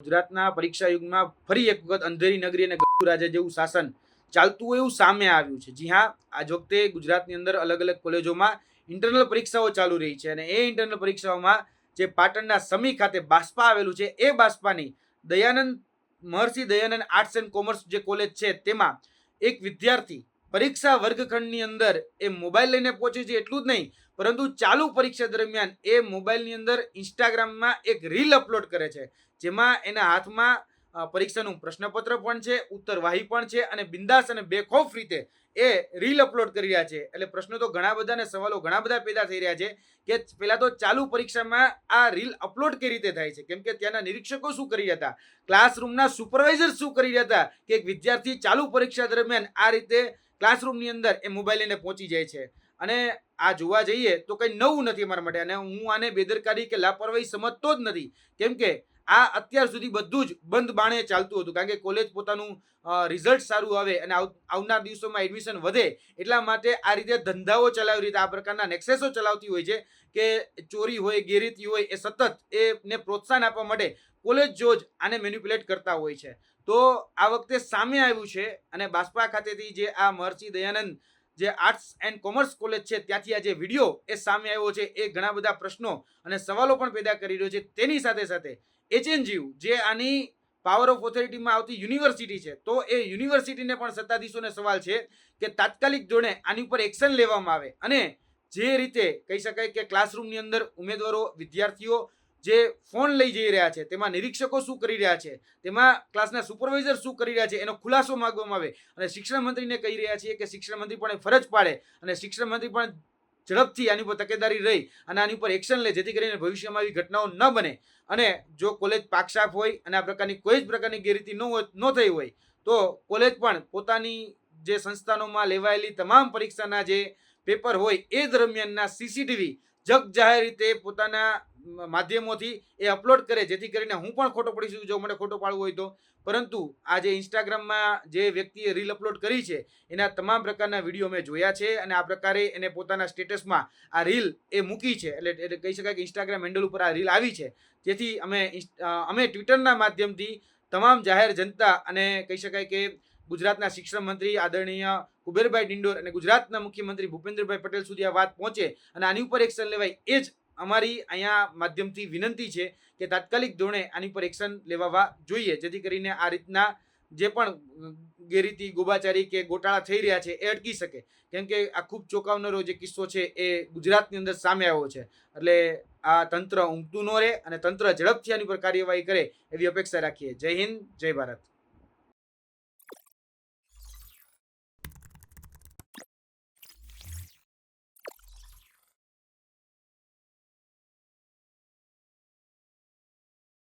ગુજરાતના પરીક્ષા યુગમાં ફરી એક વખત અંધેરી નગરી અને રાજા જેવું શાસન ચાલતું હોય એવું સામે આવ્યું છે. જી હા, આજ વખતે ગુજરાતની અંદર અલગ અલગ કોલેજોમાં ઇન્ટરનલ પરીક્ષાઓ ચાલુ રહી છે અને એ ઇન્ટરનલ પરીક્ષાઓમાં જે પાટણના સમી ખાતે બાસ્પા આવેલું છે, એ બાસ્પાની Dayanand Maharshi Dayanand arts and commerce જે કોલેજ છે, તેમાં એક વિદ્યાર્થી પરીક્ષા વર્ગખંડની અંદર એ મોબાઈલ લઈને પહોંચે છે એટલું જ નહીં, પરંતુ ચાલુ પરીક્ષા દરમિયાન એ મોબાઈલની અંદર ઇન્સ્ટાગ્રામમાં એક રીલ અપલોડ કરે છે, જેમાં એના હાથમાં પરીક્ષાનું પ્રશ્નપત્ર પણ છે, ઉત્તરવાહી પણ છે અને બિંદાસ અને બેખોફ રીતે એ રીલ અપલોડ કરી રહ્યા છે. એટલે પ્રશ્નો તો ઘણા બધા અને સવાલો ઘણા બધા પેદા થઈ રહ્યા છે કે પહેલાં તો ચાલુ પરીક્ષામાં આ રીલ અપલોડ કઈ રીતે થાય છે? કેમ કે ત્યાંના નિરીક્ષકો શું કરી રહ્યા હતા? ક્લાસરૂમના સુપરવાઇઝર શું કરી રહ્યા હતા કે એક વિદ્યાર્થી ચાલુ પરીક્ષા દરમિયાન આ રીતે ક્લાસરૂમની અંદર એ મોબાઈલ લઈને પહોંચી જાય છે. અને આ જોવા જઈએ તો કંઈ નવું નથી અમારા માટે. અને હું આને બેદરકારી કે લાપરવાહી સમજતો જ નથી. કેમ કે આ અત્યાર સુધી બધું જ બંધ બાણે ચાલતું હતું. કારણ કે કોલેજ પોતાનું રિઝલ્ટ સારું આવે અને આવનાર દિવસોમાં એડમિશન વધે એટલા માટે આ રીતે ધંધાઓ ચલાવી રીતે, આ પ્રકારના નેક્સેસો ચલાવતી હોય છે કે ચોરી હોય, ગેરરીતિ હોય, એ સતત એને પ્રોત્સાહન આપવા માટે કોલેજ જો જ આને મેન્યુપ્યુલેટ કરતા હોય છે. તો આ વખતે સામે આવ્યું છે અને બાસ્પા ખાતેથી જે આ મહર્ષિ દયાનંદ જે આર્ટ્સ એન્ડ કોમર્સ કોલેજ છે, ત્યાંથી આ જે વીડિયો એ સામે આવ્યો છે, એ ઘણા બધા પ્રશ્નો અને સવાલો પણ પેદા કરી રહ્યો છે. તેની સાથે સાથે એચએનજીયુ જે આની પાવર ઓફ ઓથોરિટીમાં આવતી યુનિવર્સિટી છે, તો એ યુનિવર્સિટીને પણ સત્તાધીશોને સવાલ છે કે તાત્કાલિક ધોરણે આની ઉપર એક્શન લેવામાં આવે. અને જે રીતે કહી શકાય કે ક્લાસરૂમની અંદર ઉમેદવારો, વિદ્યાર્થીઓ જે ફોન લઈ જઈ રહ્યા છે, તેમાં નિરીક્ષકો શું કરી રહ્યા છે, તેમાં ક્લાસના સુપરવાઇઝર શું કરી રહ્યા છે, એનો ખુલાસો માગવામાં આવે. અને શિક્ષણ મંત્રીને કહી રહ્યા છીએ કે શિક્ષણ મંત્રી પણ ફરજ પાડે અને શિક્ષણ મંત્રી પણ ઝડપથી આની ઉપર તકેદારી રહી અને આની ઉપર એક્શન લે, જેથી કરીને ભવિષ્યમાં આવી ઘટનાઓ ન બને. અને જો કોલેજ પાકસાફ હોય અને આ પ્રકારની કોઈ જ પ્રકારની ગેરરીતિ ન હોય, ન થઈ હોય, તો કોલેજ પણ પોતાની જે સંસ્થાનોમાં લેવાયેલી તમામ પરીક્ષાના જે પેપર હોય, એ દરમિયાનના સીસીટીવી જગ જાહેર રીતે પોતાના માધ્યમોથી એ અપલોડ કરે, જેથી કરીને હું પણ ખોટો પડી શકું, જો મને ખોટો પાડવું હોય તો. પરંતુ આ જે ઇન્સ્ટાગ્રામમાં જે વ્યક્તિએ રીલ અપલોડ કરી છે, એના તમામ પ્રકારના વીડિયો મેં જોયા છે અને આ પ્રકારે એને પોતાના સ્ટેટસમાં આ રીલ એ મૂકી છે. એટલે એટલે કહી શકાય કે ઇન્સ્ટાગ્રામ હેન્ડલ ઉપર આ રીલ આવી છે. જેથી અમે અમે ટ્વિટરના માધ્યમથી તમામ જાહેર જનતા અને કહી શકાય કે ગુજરાતના શિક્ષણ મંત્રી આદરણીય કુબેરભાઈ ડિંડોર અને ગુજરાતના મુખ્યમંત્રી ભૂપેન્દ્રભાઈ પટેલ સુધી આ વાત પહોંચે અને આની ઉપર એક્શન લેવાય એ જ અમારી અહીંયા માધ્યમથી વિનંતી છે કે તાત્કાલિક ધોરણે આની પર એક્શન લેવાવા જોઈએ. જેથી કરીને આ રીતના જે પણ ગેરરીતિ, ગોબાચારી કે ગોટાળા થઈ રહ્યા છે એ અટકી શકે. કેમ કે આ ખૂબ ચોંકાવનારો જે કિસ્સો છે એ ગુજરાતની અંદર સામે આવ્યો છે. એટલે આ તંત્ર ઊંઘતું ન રહે અને તંત્ર ઝડપથી આની પર કાર્યવાહી કરે એવી અપેક્ષા રાખીએ. જય હિન્દ, જય ભારત.